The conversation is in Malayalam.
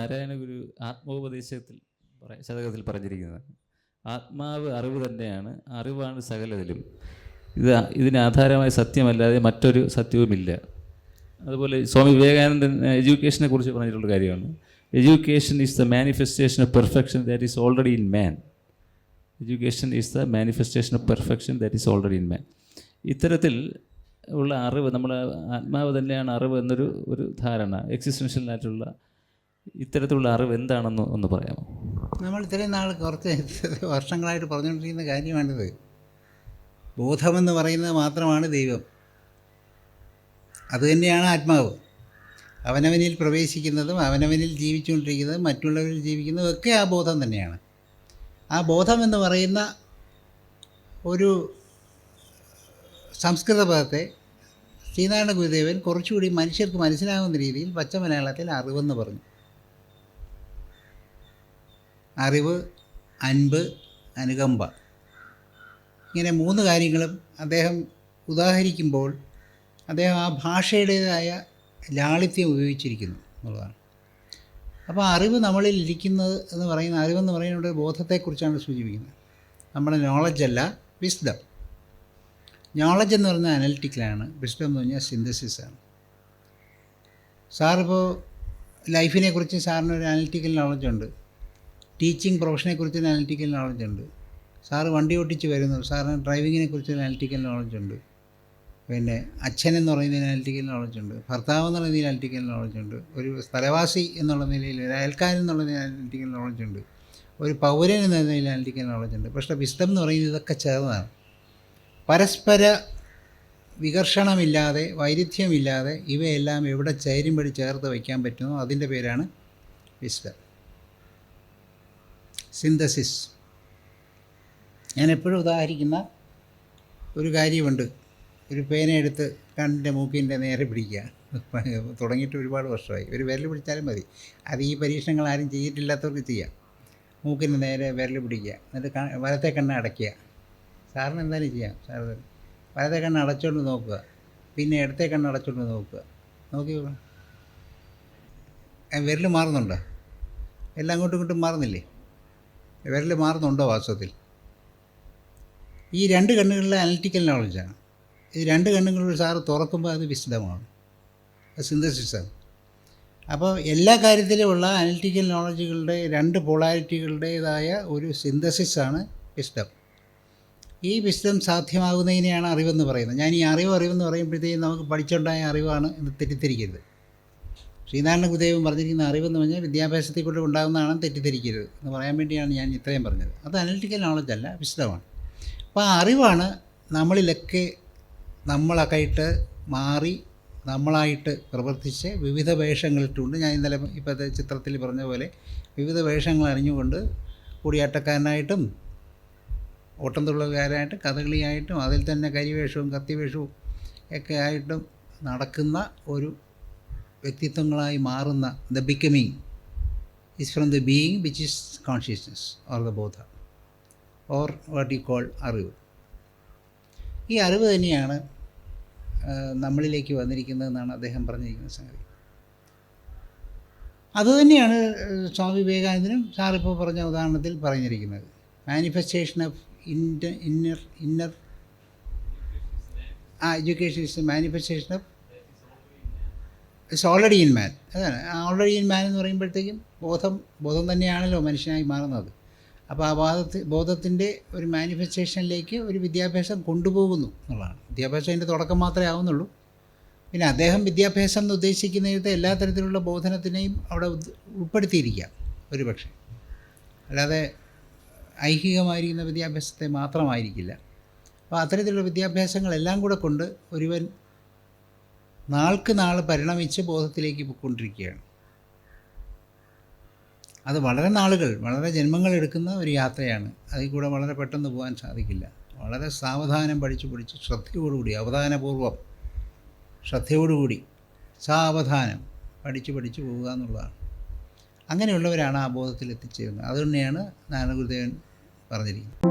നാരായണ ഗുരു ആത്മോപദേശത്തിൽ പറയാ ശതകത്തിൽ പറഞ്ഞിരിക്കുന്നത്. ആത്മാവ് അറിവ് തന്നെയാണ് അറിവാണ് സകലതിലും ഇത് ഇതിന് ആധാരമായ സത്യമല്ലാതെ മറ്റൊരു സത്യവുമില്ല. അതുപോലെ സ്വാമി വിവേകാനന്ദൻ എഡ്യൂക്കേഷനെ കുറിച്ച് പറഞ്ഞിട്ടുള്ള കാര്യമാണ്. Education is the manifestation of perfection that is already in man. Education is the manifestation of perfection that is already in man. ഇത്തരത്തിൽ ഉള്ള അറിവ് നമ്മൾ ആത്മാവ് തന്നെയാണ് അറിവ് എന്നൊരു ഒരു ധാരണ എക്സിസ്റ്റൻഷ്യലായിട്ടുള്ള ഇത്തരത്തിലുള്ള അറിവ് എന്താണെന്ന് ഒന്ന് പറയാമോ? നമ്മൾ ഇത്രയും നാൾ കുറച്ച് വർഷങ്ങളായിട്ട് പറഞ്ഞുകൊണ്ടിരിക്കുന്ന കാര്യമാണിത്. ബോധമെന്ന് പറയുന്നത് മാത്രമാണ് ദൈവം. അതുതന്നെയാണ് ആത്മാവ്. അവനവനിൽ പ്രവേശിക്കുന്നതും അവനവനിൽ ജീവിച്ചുകൊണ്ടിരിക്കുന്നതും മറ്റുള്ളവരിൽ ജീവിക്കുന്നതും ഒക്കെ ആ ബോധം തന്നെയാണ്. ആ ബോധം എന്ന് പറയുന്ന ഒരു സംസ്കൃത പദത്തെ ശ്രീനാരായണ ഗുരുദേവൻ കുറച്ചുകൂടി മനുഷ്യർക്ക് മനസ്സിലാകുന്ന രീതിയിൽ പച്ച മലയാളത്തിൽ അറിവെന്ന് പറഞ്ഞു. അറിവ് അൻപ് അനുകമ്പ. ഇങ്ങനെ മൂന്ന് കാര്യങ്ങളും അദ്ദേഹം ഉദാഹരിക്കുമ്പോൾ അദ്ദേഹം ആ ഭാഷയുടേതായ ലാളിത്യം ഉപയോഗിച്ചിരിക്കുന്നു എന്നുള്ളതാണ്. അപ്പോൾ അറിവ് നമ്മളിൽ ഇരിക്കുന്നത് എന്ന് പറയുന്ന അറിവെന്ന് പറയുന്നത് ബോധത്തെക്കുറിച്ചാണ് സൂചിപ്പിക്കുന്നത്. നമ്മുടെ നോളജല്ല വിസ്ഡം നോളജ് എന്ന് പറയുന്നത് അനലിറ്റിക്കലാണ് വിസ്ഡം എന്ന് പറഞ്ഞാൽ സിന്തസിസാണ് സാറിപ്പോൾ ലൈഫിനെക്കുറിച്ച് സാറിനൊരു സാറിന് ഒരു അനലിറ്റിക്കൽ നോളജ് ഉണ്ട്. ടീച്ചിങ് പ്രൊഫഷനെ കുറിച്ച് ഒരു അനലിറ്റിക്കൽ നോളജ് ഉണ്ട്. സാറ് വണ്ടി ഓട്ടിച്ച് വരുന്നു. സാറിന് ഡ്രൈവിങ്ങിനെ കുറിച്ച് അനലിറ്റിക്കൽ നോളജ് ഉണ്ട്. പിന്നെ അച്ഛൻ എന്ന് പറയുന്നതിന് അനലിറ്റിക്കൽ നോളജ് ഉണ്ട്. ഭർത്താവ് എന്നുള്ള രീതിയിൽ അനലിറ്റിക്കൽ നോളജ് ഉണ്ട്. ഒരു സ്ഥലവാസി എന്നുള്ള നിലയിൽ ഒരു അയൽക്കാരൻ എന്നുള്ള അനലിറ്റിക്കൽ നോളജ് ഉണ്ട്. ഒരു പൗരൻ എന്ന നിലയിൽ അനലിറ്റിക്കൽ നോളജ് ഉണ്ട്. പക്ഷേ വിസ്ഡം എന്ന് പറയുന്നത് ഇതൊക്കെ ചേർന്നതാണ്. പരസ്പര വികർഷണമില്ലാതെ വൈരുദ്ധ്യമില്ലാതെ ഇവയെല്ലാം എവിടെ ചേരുമ്പടി ചേർത്ത് വയ്ക്കാൻ പറ്റുമോ അതിന്റെ പേരാണ് വിസ്ഡം സിന്തസിസ്. ഞാൻ എപ്പോഴും ഉദാഹരിക്കുന്ന ഒരു കാര്യമുണ്ട്. ഒരു പേനയെടുത്ത് കണ്ണിന്റെ മൂക്കിന്റെ നേരെ പിടിക്കുക. തുടങ്ങിയിട്ട് ഒരുപാട് വർഷമായി. ഒരു വിരൽ പിടിച്ചാലും മതി. അത് ഈ പരീക്ഷണങ്ങൾ ആരും ചെയ്തിട്ടില്ലാത്തവർക്ക് ചെയ്യാം. മൂക്കിന്റെ നേരെ വിരൽ പിടിക്കുക. എന്നിട്ട് വലത്തെ കണ്ണ് അടയ്ക്കുക. സാറിന് എന്തായാലും ചെയ്യാം. സാർ വലത്തെ കണ്ണ് അടച്ചുകൊണ്ട് നോക്കുക. പിന്നെ ഇടത്തെ കണ്ണ് അടച്ചുകൊണ്ട് നോക്കുക. നോക്കി വിരൽ മാറുന്നുണ്ടോ? എല്ലാം അങ്ങോട്ടും ഇങ്ങോട്ടും മാറുന്നില്ലേ? വിരൽ മാറുന്നുണ്ടോ വാസ്തവത്തിൽ? ഈ രണ്ട് കണ്ണുകളിലെ അനലിറ്റിക്കൽ നോളജാണ് ഈ രണ്ട് കണ്ണുകളിൽ സാറ് തുറക്കുമ്പോൾ അത് വിശദമാണ്. അത് സിന്തസിസാണ് അപ്പോൾ എല്ലാ കാര്യത്തിലുമുള്ള അനലിറ്റിക്കൽ നോളജുകളുടെ രണ്ട് പോളാരിറ്റികളുടേതായ ഒരു സിന്തസിസാണ് വിശദം. ഈ വിശദം സാധ്യമാകുന്നതിനെയാണ് അറിവെന്ന് പറയുന്നത്. ഞാൻ ഈ അറിവ് അറിവെന്ന് പറയുമ്പോഴത്തേക്കും നമുക്ക് പഠിച്ചുണ്ടായ അറിവാണ് എന്ന് തെറ്റിദ്ധരിക്കരുത്. ശ്രീനാരായണ പറഞ്ഞിരിക്കുന്ന അറിവെന്ന് പറഞ്ഞാൽ വിദ്യാഭ്യാസത്തിൽ കൂടെ ഉണ്ടാകുന്നതാണ് തെറ്റിദ്ധരിക്കരുത് എന്ന് പറയാൻ വേണ്ടിയാണ് ഞാൻ ഇത്രയും പറഞ്ഞത്. അത് അനലിറ്റിക്കൽ നോളജ് അല്ല വിശദമാണ്. അപ്പോൾ ആ അറിവാണ് നമ്മളിലൊക്കെ നമ്മളൊക്കെയായിട്ട് മാറി നമ്മളായിട്ട് പ്രവർത്തിച്ച് വിവിധ വേഷങ്ങളിട്ടുണ്ട്. ഞാൻ ഇന്നലെ ഇപ്പോഴത്തെ ചിത്രത്തിൽ പറഞ്ഞ പോലെ വിവിധ വേഷങ്ങൾ അറിഞ്ഞുകൊണ്ട് കൂടിയാട്ടക്കാരനായിട്ടും ഓട്ടംതുള്ളലുകാരായിട്ടും കഥകളിയായിട്ടും അതിൽ തന്നെ കരിവേഷവും കത്തിവേഷവും ഒക്കെ ആയിട്ടും നടക്കുന്ന ഒരു വ്യക്തിത്വങ്ങളായി മാറുന്ന the becoming is from the being which is consciousness or the bodha or what you call arivu. ഈ അറിവ് തന്നെയാണ് നമ്മളിലേക്ക് വന്നിരിക്കുന്നതെന്നാണ് അദ്ദേഹം പറഞ്ഞിരിക്കുന്ന സംഗതി. അതുതന്നെയാണ് സ്വാമി വിവേകാനന്ദനും സാറിപ്പോൾ പറഞ്ഞ ഉദാഹരണത്തിൽ പറഞ്ഞിരിക്കുന്നത്. Manifestation of inter inner inner ah education is manifestation of it's already in man അതാണ്. ഓൾറെഡി ഇൻ മാൻ എന്ന് പറയുമ്പോഴത്തേക്കും ബോധം ബോധം തന്നെയാണല്ലോ മനുഷ്യനായി മാറുന്നത്. അപ്പോൾ ആ ബോധത്തിൽ ബോധത്തിന്റെ ഒരു മാനിഫെസ്റ്റേഷനിലേക്ക് ഒരു വിദ്യാഭ്യാസം കൊണ്ടുപോകുന്നു എന്നുള്ളതാണ്. വിദ്യാഭ്യാസം അതിന്റെ തുടക്കം മാത്രമേ ആവുന്നുള്ളൂ. പിന്നെ അദ്ദേഹം വിദ്യാഭ്യാസം എന്ന് ഉദ്ദേശിക്കുന്നിടത്ത് എല്ലാ തരത്തിലുള്ള ബോധനത്തിനെയും അവിടെ ഉൾപ്പെടുത്തിയിരിക്കാം ഒരു പക്ഷേ അല്ലാതെ ഐഹികമായിരിക്കുന്ന വിദ്യാഭ്യാസത്തെ മാത്രമായിരിക്കില്ല. അപ്പോൾ അത്തരത്തിലുള്ള വിദ്യാഭ്യാസങ്ങളെല്ലാം കൂടെ കൊണ്ട് ഒരുവൻ നാൾക്ക് നാൾ പരിണമിച്ച് ബോധത്തിലേക്ക് പോയിക്കൊണ്ടിരിക്കുകയാണ്. അത് വളരെ നാളുകൾ വളരെ ജന്മങ്ങൾ എടുക്കുന്ന ഒരു യാത്രയാണ്. അതിൽ കൂടെ വളരെ പെട്ടെന്ന് പോകാൻ സാധിക്കില്ല. വളരെ സാവധാനം പഠിച്ചു പഠിച്ച് ശ്രദ്ധയോടുകൂടി അവധാനപൂർവം ശ്രദ്ധയോടുകൂടി സാവധാനം പഠിച്ചു പഠിച്ച് പോവുക എന്നുള്ളതാണ്. അങ്ങനെയുള്ളവരാണ് ആ ബോധത്തിൽ എത്തിച്ചേരുന്നത് അതുതന്നെയാണ് നാരായണ ഗുരുദേവൻ പറഞ്ഞിരിക്കുന്നത്.